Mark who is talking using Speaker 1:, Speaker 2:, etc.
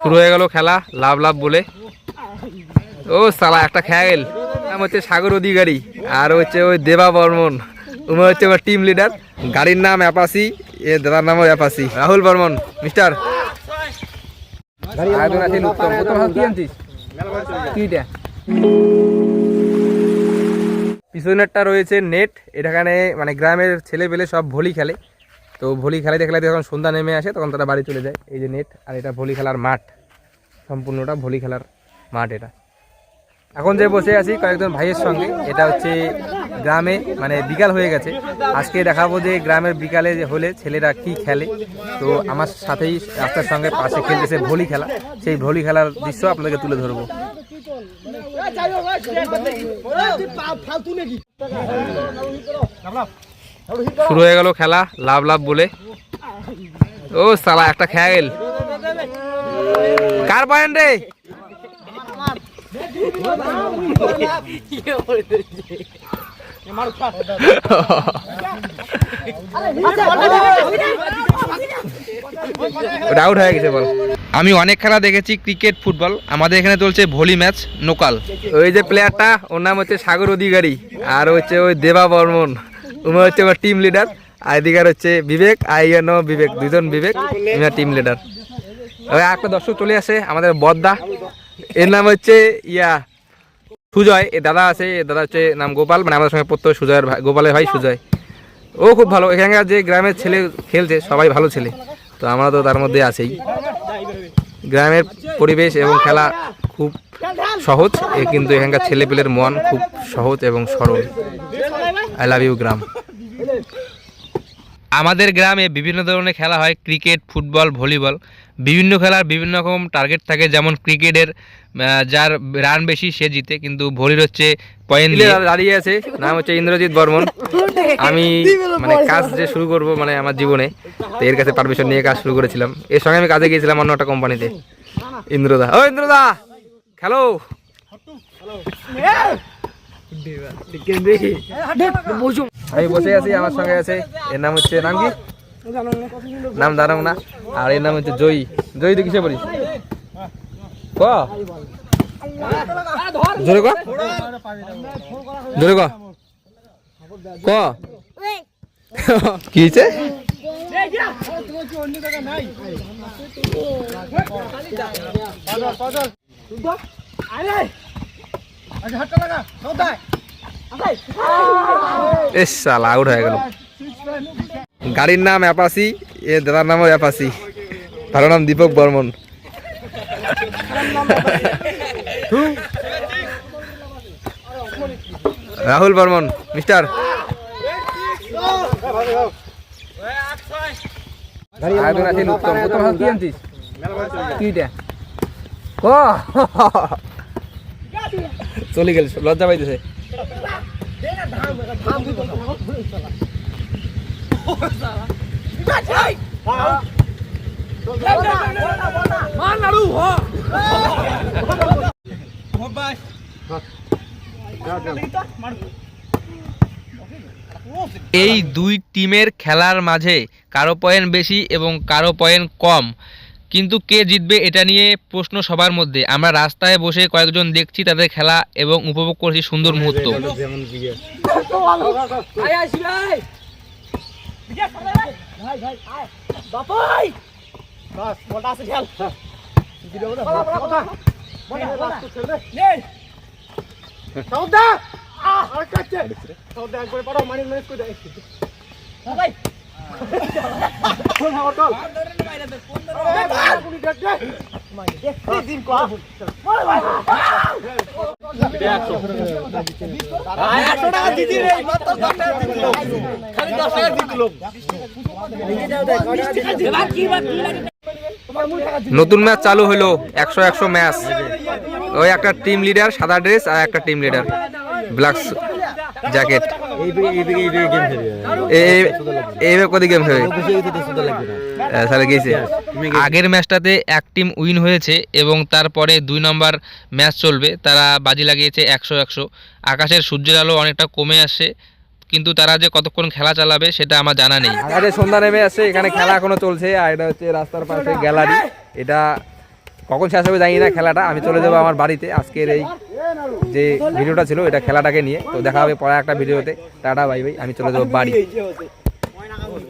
Speaker 1: শুরু হয়ে গেল খেলা, লাভ লাভ বলে। ও সালা, একটা খেয়াল নাম হচ্ছে সাগর অধিকারী, আর হচ্ছে ওই দেবা বর্মন। উনি হচ্ছে আমার টিম লিডার গাড়ির নাম অ্যাপাসি এ দাদার নামও অ্যাপাসি রাহুল বর্মন মিস্টার পিছনেরটা রয়েছে নেট এখানে মানে গ্রামের ছেলে পেলে সব ভলি খেলে। তো ভলি খেলাতে খেলাতে যখন সন্ধ্যা নেমে আসে, তখন তারা বাড়ি চলে যায়। এই যে নেট, আর এটা ভলি খেলার মাঠ। সম্পূর্ণটা ভলি খেলার মাঠ এটা। এখন যে বসে আছি কয়েকজন ভাইয়ের সঙ্গে, এটা হচ্ছে গ্রামে মানে বিকাল হয়ে গেছে। আজকে দেখাবো যে গ্রামের বিকালে হলে ছেলেরা কি খেলে। তো আমার সাথেই রাস্তার সঙ্গে পাশে খেলতেছে ভলি খেলা। সেই ভলি খেলার দৃশ্য আপনাদেরকে তুলে ধরবো। শুরু হয়ে গেল খেলা লাভ লাভ বলে। ও সালা একটা খেয়াল কার পয়েন্ট রে? আউট হয়ে গেছে বল। আমি অনেক খেলা দেখেছি ক্রিকেট ফুটবল আমাদের এখানে চলছে ভলি ম্যাচ নোকাল। ওই যে প্লেয়ারটা ওর নাম হচ্ছে সাগর অধিকারী আর হচ্ছে ওই দেবা বর্মন। উনি হচ্ছে আমার টিম লিডার আর এদিকে হচ্ছে বিবেক, আর ইয়ার বিবেক দুজন বিবেক ইনার টিম লিডার একটা দর্শক চলে আসে, আমাদের বদ্দা, এর নাম হচ্ছে ইয়া সুজয়, এ দাদা আছে, এ দাদা হচ্ছে নাম গোপাল মানে আমাদের সঙ্গে পড়তো সুজয়ের ভাই গোপালের ভাই সুজয়। ও খুব ভালো, এখানকার যে গ্রামের ছেলে খেলছে, সবাই ভালো ছেলে, তো আমরা তো তার মধ্যে আছেই। গ্রামের পরিবেশ এবং খেলা খুব সহজ। এ কিন্তু এখানকার ছেলেপেলের মন খুব সহজ এবং সরল। আই লাভ ইউ গ্রাম আমাদের গ্রামে বিভিন্ন ধরনের খেলা হয়, ক্রিকেট, ফুটবল, ভলিবল। বিভিন্ন খেলার বিভিন্ন রকম টার্গেট থাকে যেমন ক্রিকেটের যার রান বেশি সে জিতে কিন্তু ভলির হচ্ছে পয়েন্ট দাঁড়িয়ে আছে নাম হচ্ছে ইন্দ্রজিৎ বর্মন। আমি মানে কাজ যে শুরু করব মানে আমার জীবনে তো এর কাছে পারমিশন নিয়ে কাজ শুরু করেছিলাম। এর সঙ্গে আমি কাজে গিয়েছিলাম অন্য একটা কোম্পানিতে ইন্দ্রদা। ও ইন্দ্রদা! খেলো আমি বসে আছি আমার সঙ্গে আছে এর নাম হচ্ছে নাম কি নাম জানো না। আর এর নাম হচ্ছে জয়ী। জয়ী তুই কিসে পড়িস? ক? জোরে ক? জোরে ক? ক? কি সালা আউট হয়ে গেল। গাড়ির নাম অ্যাপাসি এ দাদার নামও অ্যাপাসি ভালো নাম দীপক বর্মন। রাহুল বর্মন মিস্টার। আয়োজন আছেন উত্তম। উত্তম কি আনছিস? কিটা ও! চলে গেল লজ্জা পাইতেছে। এই দুই টিমের খেলার মাঝে কারও পয়েন্ট বেশি এবং কারও পয়েন্ট কম কিন্তু কে জিতবে এটা নিয়ে প্রশ্ন সবার মধ্যে আমরা রাস্তায় বসে কয়েকজন দেখছি তাদের খেলা এবং উপভোগ করছি সুন্দর মুহূর্ত
Speaker 2: ভাই ভাই আয় বাপাই বাস বলটা আছে খেল ভিডিও করে বলা বলা কথা বলা বলা নে সাউদা আ আর কাছে সাউদা একবার পড়ো মানে মেস করে দেয় ভাই কোন হটল আর ধরে না বাইরে কোন ধরে না গুলি দেখ দেখ মানে দেখ দিন কো বল ভাই
Speaker 1: নতুন ম্যাচ চালু হলো একশো একশো ম্যাচ। ওই একটা টিম লিডার সাদা ড্রেস আর একটা টিম লিডার ব্ল্যাক জ্যাকেট আগের ম্যাচটাতে এক টিম উইন হয়েছে এবং তারপরে দুই নম্বর ম্যাচ চলবে। তারা বাজি লাগিয়েছে একশো একশো। আকাশের সূর্যের আলো অনেকটা কমে আসে কিন্তু তারা যে কতক্ষণ খেলা চালাবে সেটা আমার জানা নেই। সন্ধ্যা নেমে আসছে, এখানে খেলা এখনও চলছে, আর এটা হচ্ছে রাস্তার পাশে গ্যালারি। এটা কখন শেষ হবে জানি না খেলাটা, আমি চলে যাব আমার বাড়িতে। আজকের এই যে ভিডিওটা ছিল, এটা খেলাটাকে নিয়ে। তো দেখা হবে পরে একটা ভিডিওতে। টাটা, বাই ভাই আমি চলে যাব বাড়ি।